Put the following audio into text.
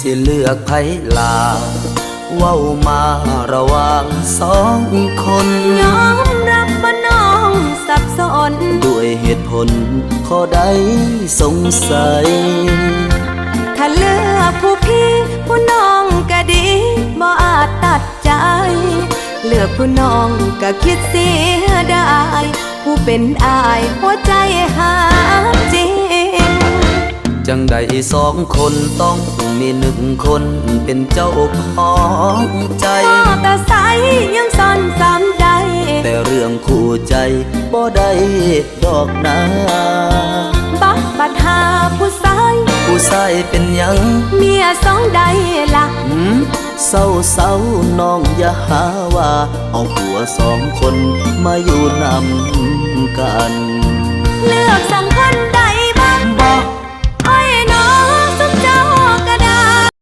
สิเลือกไผลาเว้ามาระหว่างสองคนยอมรับว่าน้องสับสน ด้วยเหตุผลข้อใดสงสัย ถ้าเลือกผู้พี่ ผู้น้องก็ดีบ่อาจตัดใจ เลือกผู้น้องก็คิดเสียดายผู้เป็นอายหัวใจหาจ จังใดสองคนต้องมีหนึ่งคนเป็นเจ้าของใจพ่อตาใสยังซ่อนสามใดแต่เรื่องคู่ใจบ่ได้ดอกนาบักบัดหาผู้ชายผู้ชายเป็นหยัง เมียสองใดล่ะหืมเศร้าเศร้าน้องอย่าหาว่า เอาผัวสองคนมาอยู่นำกันเลือกสัง